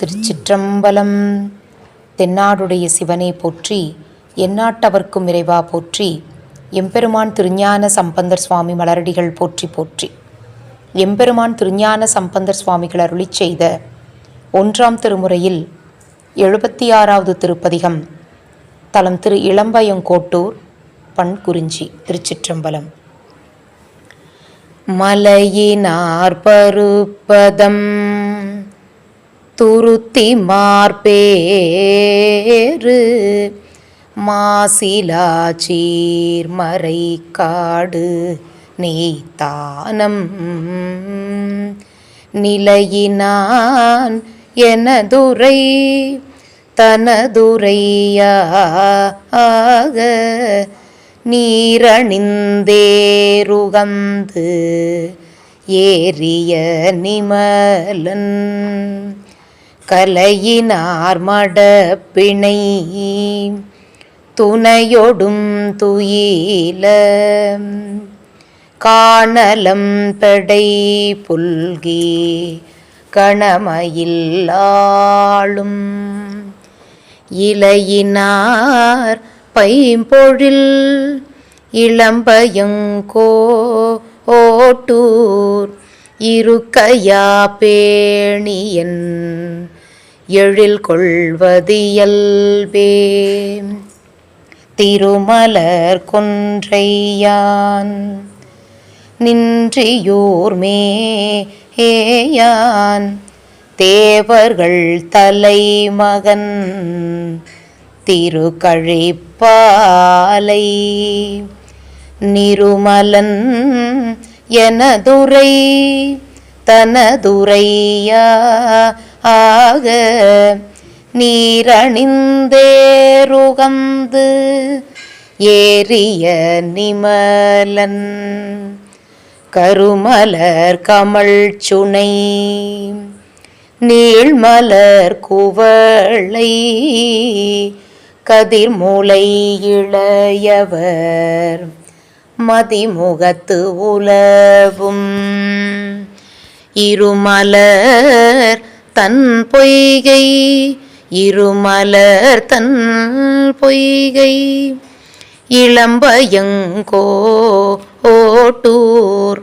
திருச்சிற்றம்பலம். தென்னாடுடைய சிவனை போற்றி எந்நாட்டவர்க்கும் இறைவா போற்றி எம்பெருமான் திருஞான சம்பந்தர் சுவாமி மலரடிகள் போற்றி போற்றி. எம்பெருமான் திருஞான சம்பந்தர் சுவாமிகள் அருளி செய்த ஒன்றாம் திருமுறையில் எழுபத்தி ஆறாவது திருப்பதிகம் தலம் திரு இளம்பயங்கோட்டூர் பண் குறிஞ்சி திருச்சிற்றம்பலம். மலையினார் பருப்பதம் துருத்தி மார்பேறு மாசிலா சீர்மறை காடு நீத்தானம். நிலையினான் எனதுரை தனதுரையாக நீரணிந்தேருகந்து ஏறிய நிமலன். கலையினார் மடப்பிணை துணையொடும் துயில. காணலம் பெடை புல்கி கணமயில்லாளும் இலையினார் பைம்பொழில் இளம்பயங்கோ ஓட்டூர். இருக்கையா பேணியன் எழில் கொள்வதியல்பே திருமலர் கொன்றையான் நின்றியூர் மேயான் தேவர்கள் தலைமகன் திருக்கழிப்பாலை. நிருமலன் எனதுரை ஆக நீரணிந்தேருகந்து ஏறிய நிமலன் கருமலர் கமல் சுனை நீள்மலர் குவளை கதிர்மூலை இளையவர் மதிமுகத்து உலவும் இருமலர் தன் பொய்கை இருமலர் தன் பொய்கை. இளம்பயங்கோ ஓட்டூர்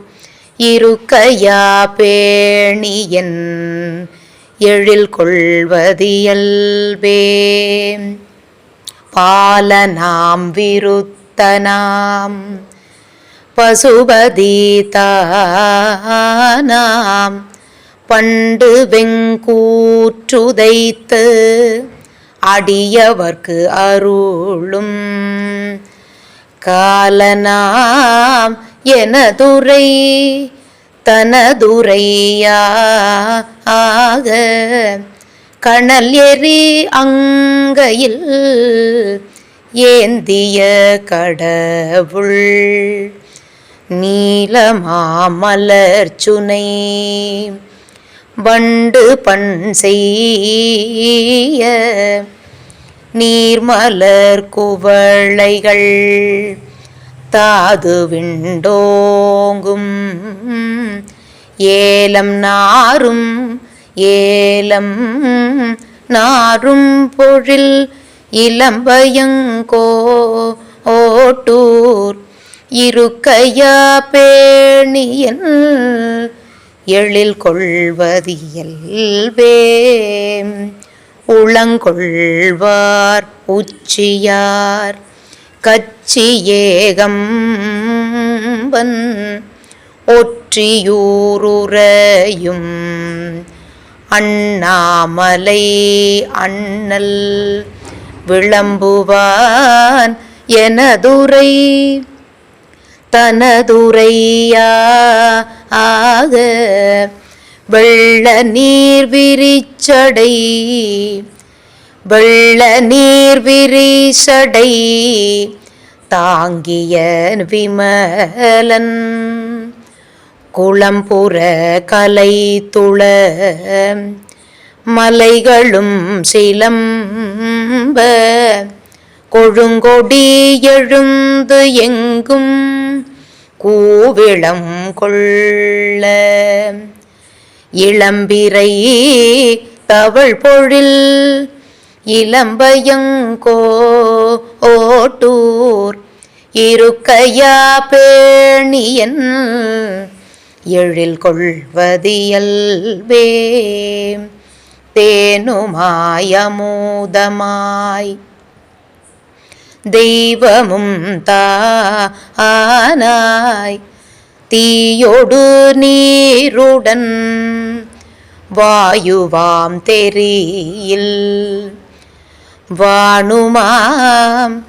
இருக்கையா பேணியன் எழில் கொள்வதியல்பே பாலனாம் விருத்தனாம் பசுபதீதானாம் பண்டு வெங்கூற்றுதைத்து அடியவர்க்கு அருளும். காலனாம் எனதுரை தனதுரையாக கணல் எரி அங்கையில் ஏந்திய கடவுள். நீலமாமலர் சுனை வண்டு பண் செய்ய நீர்மலர் குவளைகள் தாது விண்டோங்கும். ஏலம் நாரும் ஏலம் நாரும் பொழில் இளம்பயங்கோ ஓட்டூர் இருக்கையா பேணியன் எழில் கொள்வதியல்வே. உளங்கொள்வார் உச்சியார் கச்சி ஏகம்பன் ஒற்றியூருறையும் அண்ணாமலை அண்ணல் விளம்புவான் எனதுரை தனதுரையா ஆக வெள்ள நீர் விரிச்சடை வெள்ள நீர் விரிசடை தாங்கிய விமலன் குளம்புற கலை துள மலைகளும் சிலம்ப கொழுங்கொடி எழுந்து எங்கும் கூவிளம் கொள்ள. இளம்பிரை தவள் பொழில் இளம்பயங்கோ ஓட்டூர். இருக்கையா பேணியன் எழில் கொள்வதியல்வே. தேனுமாயமூதமாய் தெய்வமும் தானாய். தீயோடு நீருடன் வாயுவாம் தெரியில் வாணுமாம்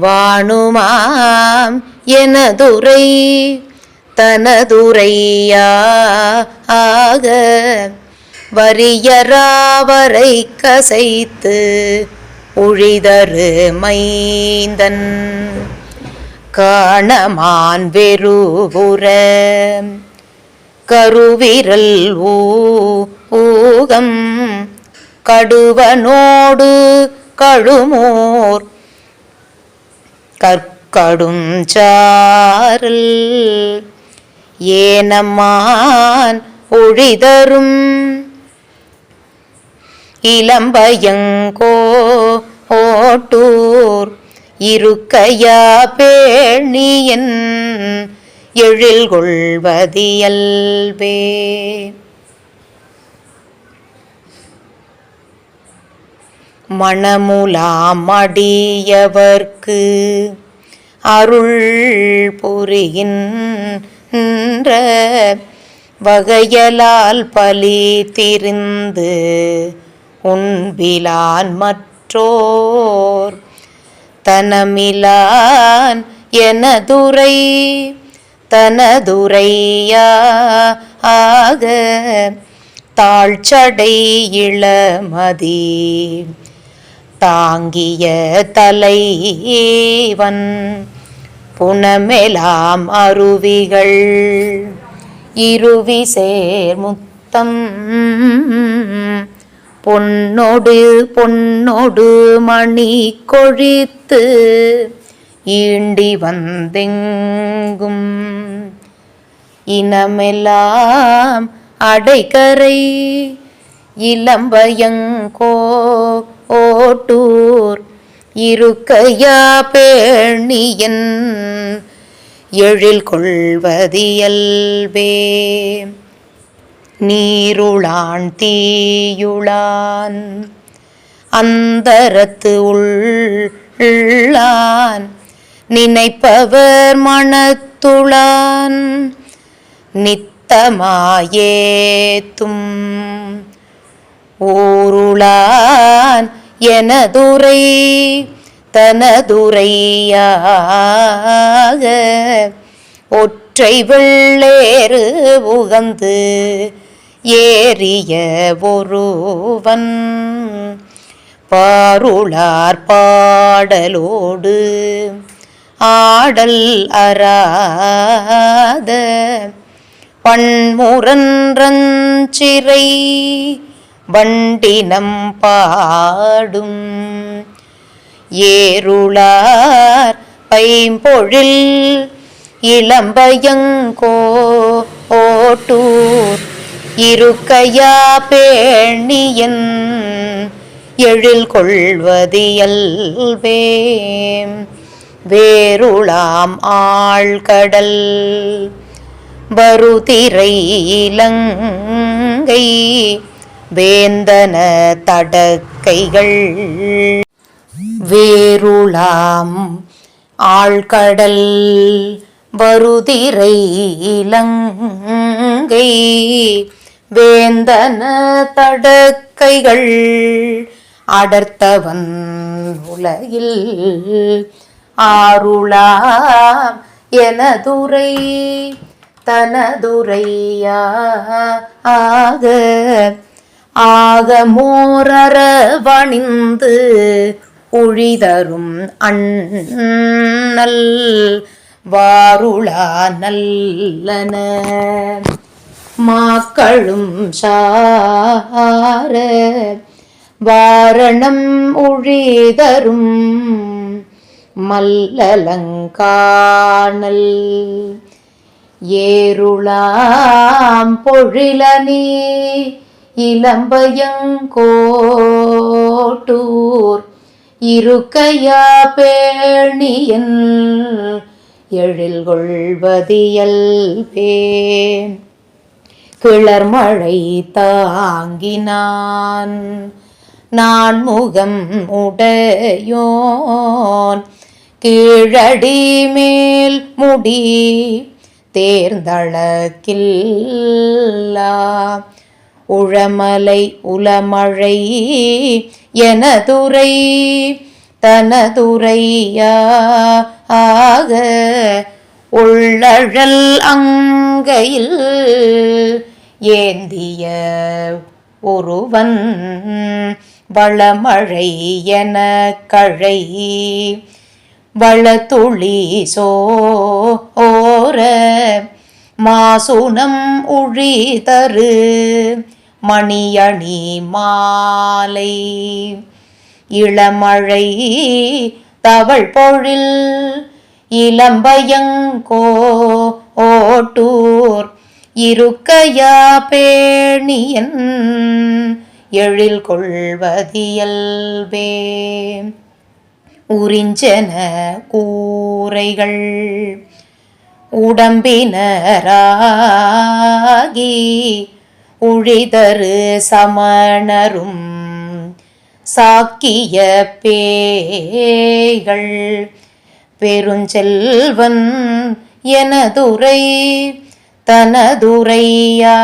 வாணுமாம் எனதுரை தனதுரையா ஆக வரியராவரை கசைத்து உழிதரு மைந்தன் காணமான் வெறுபுற கருவிரல் ஊகம் கடுவனோடு கழுமோர் கற்கடும் சாரல் ஏனம்மான் ஒழிதரும் இளம்பயங்கோ ஓட்டூர் இருக்கையா பேணியன் எழில் கொள்வதியல்பே மணமுலாமடியவர்க்கு அருள் புரிகின்ற வகையலால் பலி திரிந்து உண்பிலான் மற்றோர் தனமிலான் எனதுரை தனதுரையா ஆக தாழ்ச்சடை இளமதி. தாங்கிய தலைவன் புனமெலாம் அருவிகள் இருவி சேர்முத்தம் பொன்னொடு பொன்னொடு மணி கொழித்து ஈண்டி வந்தெங்கும். இனமெல்லாம் அடைகரை இளம்பயங்கோ ஓட்டூர் இருக்கையா பேணியன் எழில் கொள்வதியல்பே நீருளான் தீயுளான். அந்தரத்து உள்ளான். நினைப்பவர் மனத்துளான். நித்தமாயேத்தும். ஊருளான் எனதுரை தனதுரையாக. ஒற்றை வெள்ளேறு உகந்து ஏறிய ஒருவன் பாருளார் பாடலோடு ஆடல் அறாத பன்முரன்றஞ்சிறை வண்டினம் பாடும் ஏருளார் பைம்பொழில் இளம்பயங்கோ ஓட்டூர் இருக்கையா பேணியன் எழில் கொள்வதியல்வே. வேருளாம் ஆழ்கடல் வருதிரை இலங்கை வேந்தன தடக்கைகள். வேருளாம் ஆழ்கடல் வருதிரை இலங்கை வேந்தன தடக்கைகள் அடர்த்தவன் உலகில் ஆருளாம் எனதுரை தனதுரையாக ஆக ஆக மோரவணிந்து உழிதரும் அண்ணல் வாருளா நல்லன. மாக்களும் சார. வாரணம் உழிதரும் மல்லலங்கானல். ஏருளாம் பொழிலனே இளம்பயங்கோட்டூர். இருக்கையா பேணியன் எழில் கொள்வதியல் பேன் கிளர் மழை தாங்கினான். நான் முகம் உடையோன். கீழடி மேல் முடி தேர்ந்தளக்கில்லா. உழமலை உலமழை எனதுரை தனதுரையா. ஆக உள்ளழல் அங்கையில் ஏந்திய ஒருவன் வளமழை என கழை. வளத்துளி சோர மாசுனம் உழிதரு மணியணி மாலை. இளமழை தவள் பொழில் இளம்பயங்கோ ஓட்டூர் இருக்கையா பேணியன் எழில் கொள்வதியல்வே. உறிஞ்சன கூரைகள் உடம்பினராகி உழிதரு சமணரும் சாக்கிய பேய்கள். பெருஞ்செல்வன் எனதுரை தனதுரையா?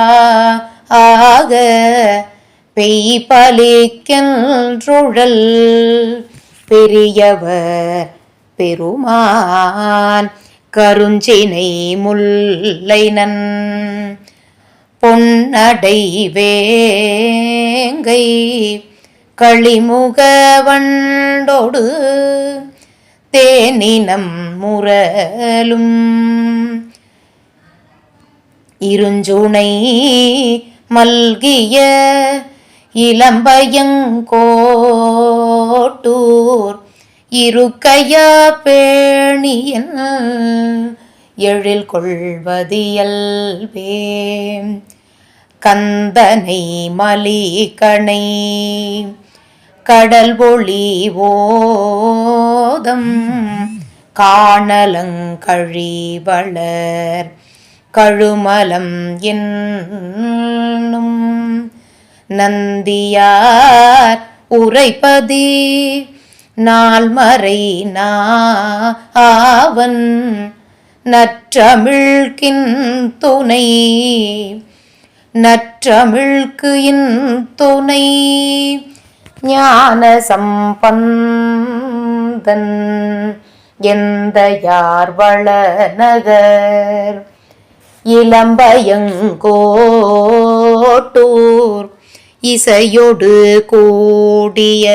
ஆக பெய் பெரியவர் பெருமான் கருஞ்சினை முல்லை நன் பொன்னடை வேங்கை களிமுக வண்டோடு தேனினம் முரலும் இருஞ்சுனை மல்கிய இளம்பயங்கோட்டூர் இருக்கையா பேணியன் எழில் கொள்வதியல்வே கந்தனை மலிகணை கடல் ஒளி ஓதம் காணலங்கழிவளர் கழுமலம் என்னும் நந்தியார் உரைப்பதி. நால்மறை நாவன் நற்றமிழ்கின் துணை. நற்றமிழ்க்கு இன் துணை. ஞான சம்பந்தன் எந்த யார் வள நகர்? இளம்பயங்கோட்டூர் இசையொடு கூடிய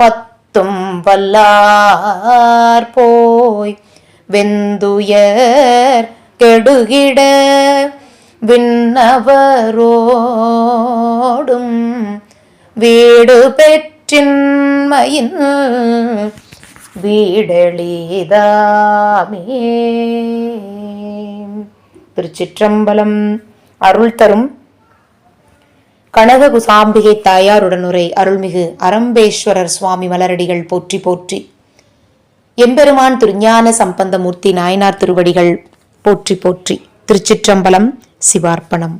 பத்தும் வல்லார் போய் வெந்துயர் கெடுகிட விண்ணவரோடும் வீடு பெற்றின்மையின் வீடெளிதாமே. திருச்சிற்றம்பலம். அருள் தரும் கனககுசாம்பிகை தாயாருடனுரை அருள்மிகு அரம்பேஸ்வரர் சுவாமி மலரடிகள் போற்றி போற்றி. எம்பெருமான் திருஞான சம்பந்தமூர்த்தி நாயனார் திருவடிகள் போற்றி போற்றி. திருச்சிற்றம்பலம் சிவார்ப்பணம்.